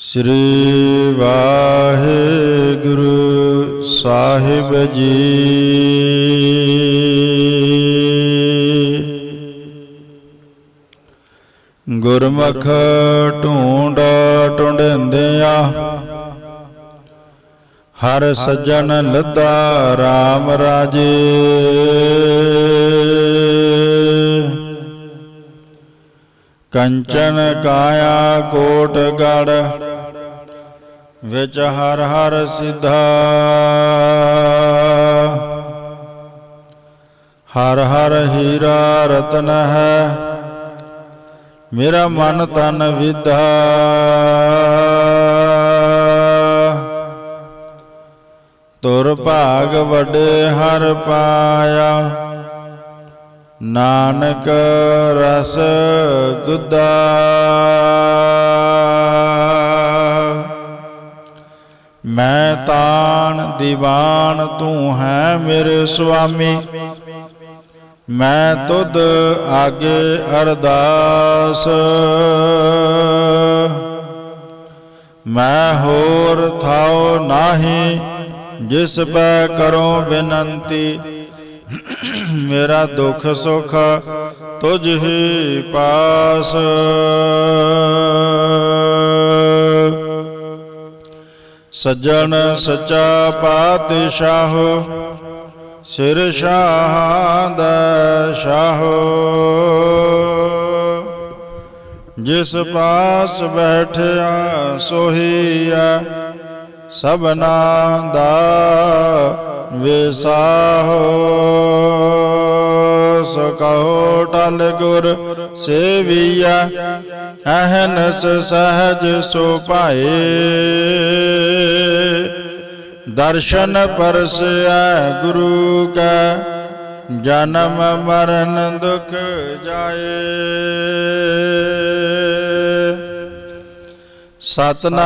ਸ੍ਰੀ ਵਾਹਿਗੁਰੂ ਸਾਹਿਬ ਜੀ। ਗੁਰਮੁਖ ਢੂੰਡ ਟੁੰਡਿੰਦਿਆ ਹਰ ਸੱਜਣ ਲੱਦਾ RAM ਰਾਜੇ। ਕੰਚਨ ਕਾਇਆ ਕੋਟ ਗੜ ਵਿੱਚ ਹਰ ਹਰ ਸਿਧਾ। ਹਰ ਹਰ ਹੀਰਾ ਰਤਨ ਹੈ, ਮੇਰਾ ਮਨ ਤਨ ਵਿਧਾ। ਤੁਰ ਭਾਗ ਵੱਡੇ ਹਰ ਪਾਇਆ, ਨਾਨਕ ਰਸ ਗੁਦਾ। ਮੈਂ ਤਾਨ ਦੀਵਾਨ ਤੂੰ ਹੈ ਮੇਰੇ ਸੁਆਮੀ। ਮੈਂ ਤੁਧ ਆਗੇ ਅਰਦਾਸ। ਮੈਂ ਹੋਰ ਥਾਉ ਨਾਹੀ, ਜਿਸ ਪੈ ਕਰੋ ਬੇਨੰਤੀ। ਮੇਰਾ ਦੁੱਖ ਸੁਖ ਤੁਝ ਹੀ ਪਾਸ। ਸੱਜਣ ਸੱਚਾ ਪਾਤਸ਼ਾਹ, ਸਿਰ ਸ਼ਾਹ ਦਾ ਸ਼ਾਹ। ਜਿਸ ਪਾਸ ਬੈਠਿਆ ਸੋਹੀਆ ਸਭਨਾ ਦਾ ਵਿਸਾਹੋ। ਸੋ ਟਲ ਗੁਰ ਸੇਵੀਆ ਅਹਨਸ ਸਹਜ ਸੋ ਪਾਏ ਦਰਸ਼ਨ ਪਰਸੈ ਗੁਰੂ ਕੈ ਜਨਮ ਮਰਨ ਦੁਖ ਜਾਏ। ਸਤਨਾਮ।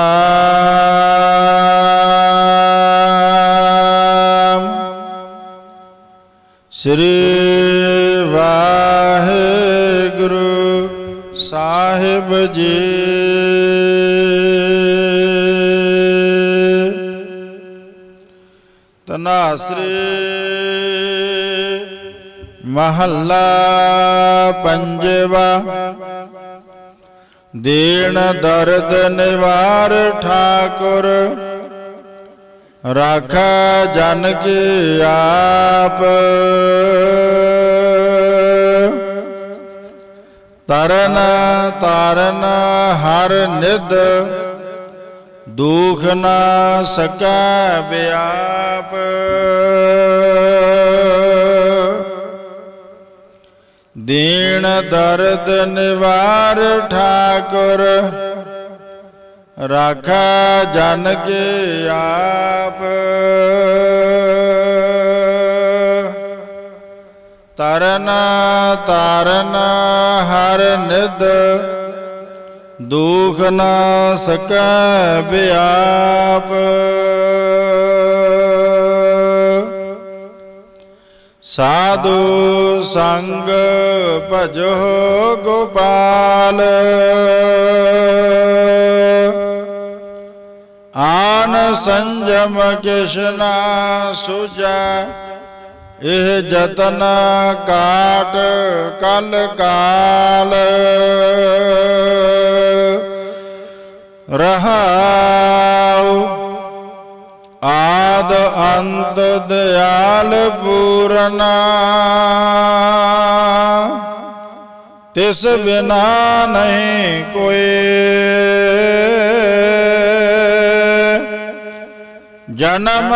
ਸ੍ਰੀ ਸਾਹਿਬ ਜੀ। ਤਨਾਸਰੀ ਮਹੱਲਾ ਪੰਜਵਾ। ਦੇਣ ਦਰਦ ਨਿਵਾਰ ਠਾਕੁਰ। ਰਾਖਾ ਜਨ ਕੀ ਆਪ। ਤਰਨ ਤਾਰਨ ਹਰ ਨਿਦ ਦੁਖ ਨਾ ਸਕੈ ਬਿਆਪ। ਦੀਨ ਦਰਦ ਨਿਵਾਰ ਠਾਕੁਰ, ਰਾਖਾ ਜਨ ਕੇ ਆਪ। ਤਰਨ ਤਾਰਨ ਹਰ ਨਿਦ, ਦੁਖ ਨਾ ਸਕੈ ਬਿਆਪ। ਸਾਧੂ ਸੰਗ ਭਜੋ ਗੋਪਾਲ, ਆਨ ਸੰਜਮ ਕਿਸ਼ਨਾ ਸੁਜਾ ਇਹ ਜਤਨ ਕਾਟ ਕਲ ਕਾਲ। ਰਹਾਉ ਆਦ ਅੰਤ ਦਿਆਲ ਪੂਰਨਾ। ਤਿਸ ਬਿਨਾ ਨਹੀਂ ਕੋਈ। ਜਨਮ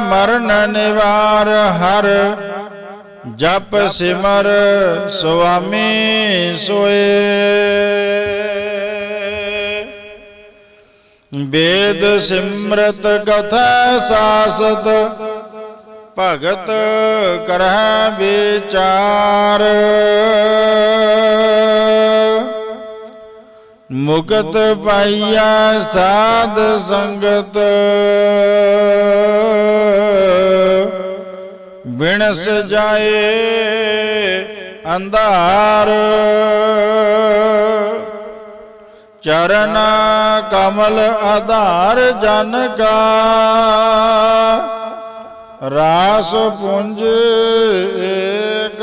ਮਰਨ ਨਿਵਾਰ ਹਰ, ਜਪ ਸਿਮਰ ਸੁਆਮੀ ਸੋਏ। ਵੇਦ ਸਿਮਰਤ ਕਥਾ ਸਾਸਤ, ਭਗਤ ਕਰਹਿ ਵਿਚਾਰ। ਮੁਕਤ ਪਾਈਆ ਸਾਧ ਸੰਗਤ। ਬਿਨਸ ਜਾਏ ਅੰਧਾਰ। ਚਰਨ ਕਮਲ ਆਧਾਰ ਜਨ ਕਾ। ਰਾਸ ਪੁੰਜ ਏਕ।